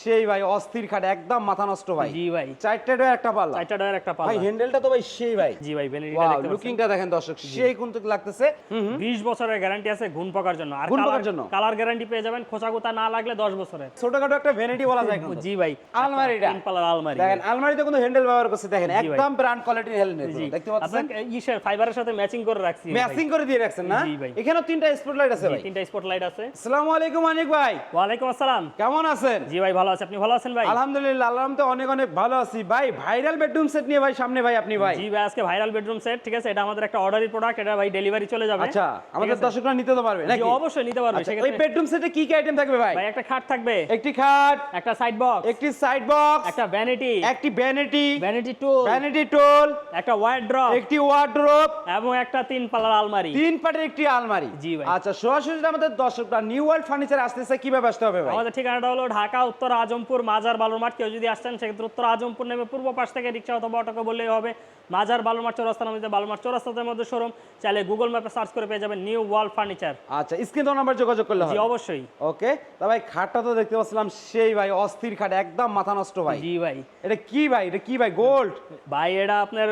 সেই ভাই অস্থির খাট একদম মাথা নষ্ট ভাই। জি ভাই। চারটে ডোর একটা পাল্লা। চারটা ডয়ের একটা ভাই হ্যান্ডেলটা তো ভাই সেই ভাই। জি ভাই ওয়াও দেখতে পাচ্ছেন। লুকিংটা দেখেন দর্শক সেই কিন্তু লাগতেছে। হুম হুম। 20 বছরের গ্যারান্টি আছে ঘুণ পাকার জন্য। আর পাকার জন্য? কালার গ্যারান্টি পেয়ে যাবেন খোঁচাকুতা না লাগলে 10 বছরের ছোটখাটো একটা ভ্যানিটি বলা যায় কিন্তু। জি ভাই। আলমারিটা। তিন পাল্লার আলমারি। দেখেন আলমারিতে কিন্তু হ্যান্ডেল ব্যবহার করছে দেখেন একদম ব্র্যান্ড কোয়ালিটির হ্যান্ডেল দেখতে পাচ্ছেন? আপনার ইসের ফাইবারের সাথে ম্যাচিং করে রাখছি ম্যাচিং করে দিয়ে রাখছেন না। এখানেও তিনটা স্পটলাইট আছে ভাই। তিনটা স্পটলাইট আছে। আসসালামু আলাইকুম অনেক ভাই। ওয়ালাইকুম আসসালাম। কেমন আছেন? জি ভাই ভালো আছে? আপনি ভালো আছেন ভাই? আলহামদুলিল্লাহ আল্লাহর তো অনেক অনেক ভালো আছি। ভাই ভাইরাল বেডরুম সেট নিয়ে ভাই সামনে ভাই আপনি ভাই। জি ভাই আজকে ভাইরাল বেডরুম সেট ঠিক আছে? এটা আমাদের একটা অর্ডারি প্রোডাক্ট এটা ভাই ডেলিভারি চলে যাবে। আচ্ছা আমাদের দর্শকরা নিতে তো পারবে জি নাকি? অবশ্যই নিতে পারবে ওই বেডরুম সেটে কি কি আইটেম থাকবে ভাই? ভাই একটা খাট থাকবে। একটি খাট একটা সাইড বক্স একটি সাইড বক্স একটা ভ্যানিটি একটি ভ্যানিটি ভ্যানিটি টুল ভ্যানিটি টোল একটা ওয়াইড ড্রপ একটি ওয়ার্ড্রোব এবং একটা তিন পাল্লার আলমারি। তিন পাটের একটি আলমারি। জি ভাই। আচ্ছা সরাসরি আমাদের দর্শকরা নিউ ওয়ার্ল্ড ফার্নিচার আসতেছে কীভাবে আসতে হবে ভাই? আমাদের ঠিকানাটা হলো ঢাকা উত্তর আজমপুর মাজার বালুরমাঠ কেউ যদি আসছেন সেক্ষেত্রে উত্তর আজমপুর নেমে পূর্ব পাশ থেকে রিক্সা অথবা অটোকে বললেই হবে মাজার বালুরমাঠ চৌরাস্তা নামে বালুরমাঠ চৌরাস্তার মধ্যে শোরুম। চাইলে গুগল ম্যাপে সার্চ করে পেয়ে যাবেন নিউ ওয়ার্ল্ড ফার্নিচার। আচ্ছা স্ক্রিন তো নাম্বার যোগাযোগ করলে জি অবশ্যই। ওকে তা ভাই খাটটা তো দেখতে পাচ্ছিলাম সেই ভাই অস্থির খাট একদম মাথা নষ্ট ভাই। জি ভাই। এটা কি ভাই? এটা কি ভাই গোল্ড? ভাই এটা আপনার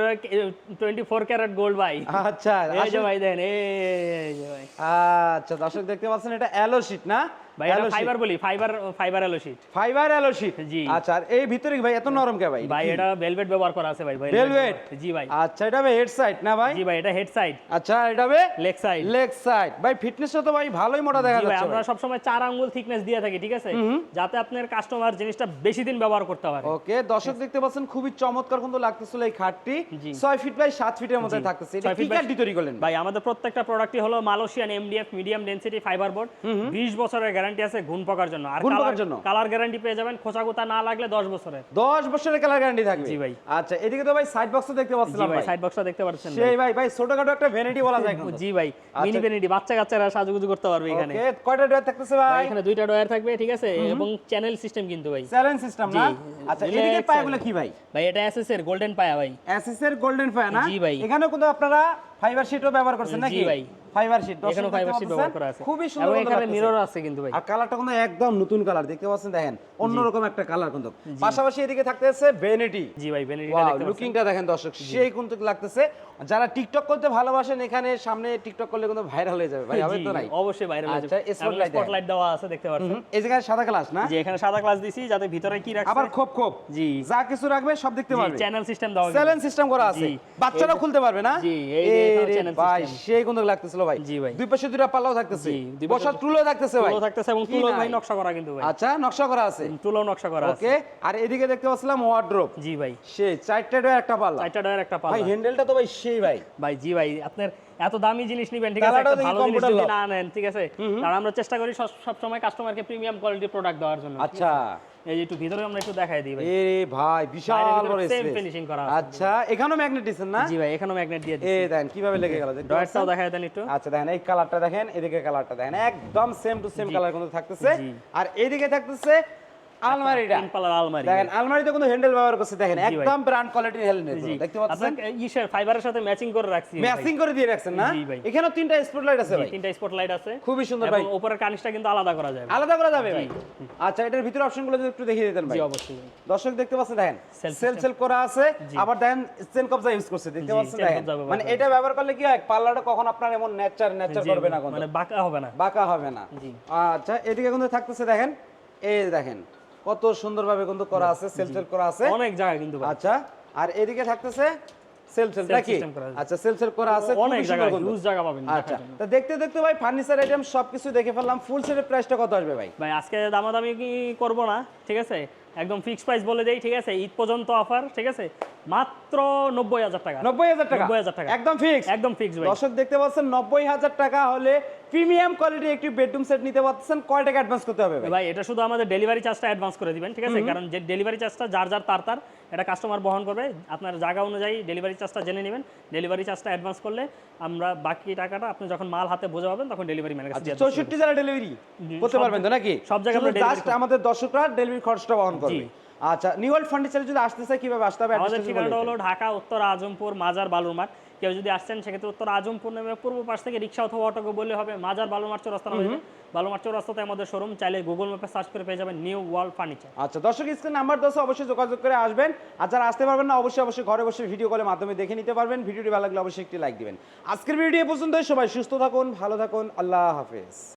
টোয়েন্টি ফোর ক্যারেট গোল্ড ভাই। আচ্ছা এই যে ভাই দেন এই যে ভাই। আচ্ছা দর্শক দেখতে পাচ্ছেন এটা অ্যালো শিট না? ভাই এটা ফাইবার বলি ফাইবার ফাইবার এলো শীট ফাইবার অ্যালো শিট জি। আচ্ছা আর এই ভিতরে ভাই এত নরম কে ভাই? ভাই এটা ভেলভেট ব্যবহার করা আছে ভাই Velvet? জি ভাই। আচ্ছা এটা হেড সাইড না ভাই? জি ভাই এটা হেড সাইড আচ্ছা এটা ভাই লেগ সাইড লেগ সাইড ভাই ফিটনেসটা তো ভাই ভালোই মোটা দেখা যাচ্ছে আমরা আঙ্গুল থিকনেস দিয়ে থাকি ঠিক আছে? যাতে আপনার কাস্টমার জিনিসটা বেশি দিন ব্যবহার করতে পারে। ওকে দর্শক দেখতে পাচ্ছেন খুবই চমৎকার কিন্তু লাগতেছিল এই খাটটি। 6 ফিট বাই 7 ফিটের মধ্যে থাকতেছে। এটা কি কাঠ তৈরি করলেন? ভাই আমাদের প্রত্যেকটা প্রোডাক্টই হলো Malaysian MDF medium density fibre board 20 বছরের গ্যারান্টি আছে ঘুণ পাকার জন্য। আর ঘুণ পাকার জন্য? কালার গ্যারান্টি পেয়ে যাবেন খোঁচাকুতা না লাগলে 10 বছরের। 10 বছরের কালার গ্যারান্টি থাকবে। জি ভাই। আচ্ছা এদিকে তো ভাই সাইড বক্স দেখতে জি পাচ্ছিলাম ভাই সাইড বক্সটা দেখতে পাচ্ছেন সেই ভাই। ভাই ছোটখাটো একটা ভ্যানিটি বলা যায় কিন্তু জি ভাই মিনি ভ্যানিটি বাচ্চা কাচ্চারা সাজুগুজু করতে পারবে এখানে। ওকে কয়টা ডোর থাকতেছে ভাই, এখানে দুইটা ডয়ার থাকবে ঠিক আছে? এবং চ্যানেল সিস্টেম কিন্তু ভাই। চ্যালেঞ্জ সিস্টেম না। আচ্ছা এদিকে পায়াগুলো কি ভাই? ভাই এটা এসএস এর গোল্ডেন পায়া ভাই। এসএস এর গোল্ডেন ফায়া না? জি ভাই। এখানে কিন্তু আপনারা ফাইবার শিটও ব্যবহার করছেন নাকি? ভাই। ফাইবার শিট এখানে ফাইবার শিট ব্যবহার করা আছে। খুবই সুন্দর কিন্তু এখানে মিরর আছে কিন্তু ভাই। আর কালারটা কিন্তু একদম নতুন কালার দেখতে পাচ্ছেন? দেখেন অন্যরকম একটা কালার কিন্তু। পাশাপাশি এদিকে থাকতেছে ভ্যানিটি জি ভাই ভ্যানিটিটা দেখতে লুকিংটা দেখেন দর্শক সেই কিন্তু লাগতেছে। যারা টিকটক করতে ভালোবাসেন এখানে সামনে টিকটক করলে কিন্তু ভাইরাল হয়ে যাবে ভাই হবে তো নাই। অবশ্যই বাইরে আচ্ছা, spotlight দেন। স্পটলাইট দেওয়া আছে দেখতে পাচ্ছেন। এই জায়গায় সাদা গ্লাস না? যে এখানে সাদা গ্লাস দিছি যাতে ভিতরে কি রাখছে। আবার খোপ খোপ। জি। যা কিছু রাখবে সব দেখতে পারবে। চ্যানেল সিস্টেম দেওয়া কিন্তু। চ্যালেঞ্জ সিস্টেম করা আছে। জি। বাচ্চারা খুলতে পারবে না? জি, এই যে এ এখানে রে channel ভাই সেই কিন্তু লাগতেছিল ভাই। জি ভাই। দুই পাশে দুইটা পাল্লাও থাকতেছে। জি, দুই পাশে বসার টুলও থাকতেছে ভাই। তুলো থাকতেছে এবং কি ভাই নকশা করা কিন্তু ভাই। আচ্ছা নকশা করা আছে। তুলো নকশা করা আছে। ওকে আর এদিকে দেখতে পাচ্ছিলাম ওয়ার্ড্রোপ জি ভাই। সেই চারটে ডোর একটা পাল্লা। চারটা ডয়ের একটা ভাই হ্যান্ডেলটা তো ভাই সেই ভাই। ভাই জি ভাই আপনার এত দামি জিনিস নিবেন ঠিক আছে? একটা ভালো জিনিস যদি না নেন ঠিক আছে? কারণ আমরা চেষ্টা করি সব সময় কাস্টমারকে প্রিমিয়াম কোয়ালিটি প্রোডাক্ট দেওয়ার জন্য। আচ্ছা। এই যে একটু ভিতরে আমরা একটু দেখাই দিই ভাই। এ ভাই বিশাল বড় স্পেস সেম ফিনিশিং করা আছে। আচ্ছা এখানেও ম্যাগনেট দিছেন না? জি ভাই এখানেও ম্যাগনেট দিয়ে দিচ্ছি। দেখেন কীভাবে লেগে গেল? ডয়ারটাও? দেখাই দেন একটু। আচ্ছা দেখেন এই কালারটা দেখেন এদিকে কালারটা দেখেন একদম সেম টু সেম কালার কিন্তু থাকতেছে। আর এইদিকে থাকতেছে আলমারিটা। তিন আলমারি। দেখেন আলমারিতে কিন্তু হ্যান্ডেল ব্যবহার করছে দেখেন একদম ব্র্যান্ড কোয়ালিটির হ্যান্ডেল দেখতে পাচ্ছেন? ইসের ফাইবারের সাথে ম্যাচিং করে রাখছি ম্যাচিং করে দিয়ে রাখছেন না? জি তিনটা স্পটলাইট আছে ভাই। তিনটা স্পটলাইট আছে। খুবই সুন্দর ভাই। উপরের কানিসটা কিন্তু আলাদা করা যাবে। আলাদা করা যাবে ভাই। আচ্ছা এটার ভিতরে অপশনগুলো যদি একটু দেখিয়ে দিতেন ভাই। জি অবশ্যই দর্শক দেখতে পাচ্ছেন দেখেন সেল সেল করা আছে। আবার দেখেন চেন কবজা ইউজ করছে দেখতে পাচ্ছেন দেখেন। মানে এটা ব্যবহার করলে কি হয় পাল্লাটা কখন আপনার এমন নেচার নেচার করবে না মানে বাঁকা হবে না। বাঁকা হবে না। আচ্ছা এদিকে কিন্তু থাকতেছে দেখেন এই দেখেন কত সুন্দরভাবে কিন্তু করা আছে সেল সেল করা আছে। অনেক জায়গা কিন্তু আচ্ছা আর এদিকে থাকতেছে সেলফ নাকি। আচ্ছা সেল সেল করা আছে অনেক জায়গা জায়গা পাবেন আচ্ছা তো দেখতে দেখতে ভাই ফার্নিচার আইটেম সবকিছু দেখে ফেললাম। ফুল সেটের প্রাইসটা কত আসবে ভাই? ভাই আজকে দামাদামি কি করব না ঠিক আছে? একদম ফিক্স প্রাইস বলে দেই ঠিক আছে? ঈদ পর্যন্ত অফার ঠিক আছে? মাত্র নব্বই হাজার টাকা। নব্বই হাজার টাকা? 90,000 টাকা। একদম ফিক্স একদম ফিক্স দর্শক দেখতে পাচ্ছেন নব্বই হাজার টাকা হলে প্রিমিয়াম কোয়ালিটির একটি বেডরুম সেট নিতে পারতেছেন। কয় টাকা অ্যাডভান্স করতে হবে ভাই? এটা শুধু আমাদের ডেলিভারি চার্জটা অ্যাডভান্স করে দিবেন ঠিক আছে? কারণ যে ডেলিভারি চার্জটা যার যার তার তার এটা কাস্টমার বহন করবে। আপনার জায়গা অনুযায়ী ডেলিভারি চার্জটা জেনে নেবেন। ডেলিভারি চার্জটা অ্যাডভান্স করলে আমরা বাকি টাকাটা আপনি যখন মাল হাতে বোঝা পাবেন তখন ডেলিভারি ম্যানের কাছে দিয়ে দেব। চৌষট্টি জেলা ডেলিভারি করতে পারবেন তো নাকি? সব জায়গায় আমরা আমাদের দর্শকরা ডেলিভারি খরচটা বহন করবে। আচ্ছা নিউ ওয়ার্ল্ড ফার্নিচারে যদি আসতে চাই কীভাবে আসতে হবে? আমাদের ঠিকানাটা হলো ঢাকা উত্তর আজমপুর মাজার বালুরমাঠ কেউ যদি আসছেন সেক্ষেত্রে উত্তর আজমপুর নেমে পূর্ব পাশ থেকে রিক্সা অথবা অটোকে বললে হবে মাজার বালুরমাঠ চৌরাস্তা নামে। চৌরাস্তাতে আমাদের শোরুম চাইলে গুগল ম্যাপে সার্চ করে পেয়ে যাবেন নিউ ওয়ার্ল্ড ফার্নিচার আচ্ছা দর্শক স্ক্রিন নাম্বার দশ অবশ্যই যোগাযোগ করে আসবেন। আর যারা আসতে পারবেন না অবশ্যই অবশ্যই ঘরে বসে ভিডিও কলের মাধ্যমে দেখে নিতে পারবেন। ভিডিওটি ভালো লাগলে অবশ্যই একটি লাইক দিবেন। আজকের ভিডিও পর্যন্ত সবাই সুস্থ থাকুন ভালো থাকুন। আল্লাহ হাফেজ।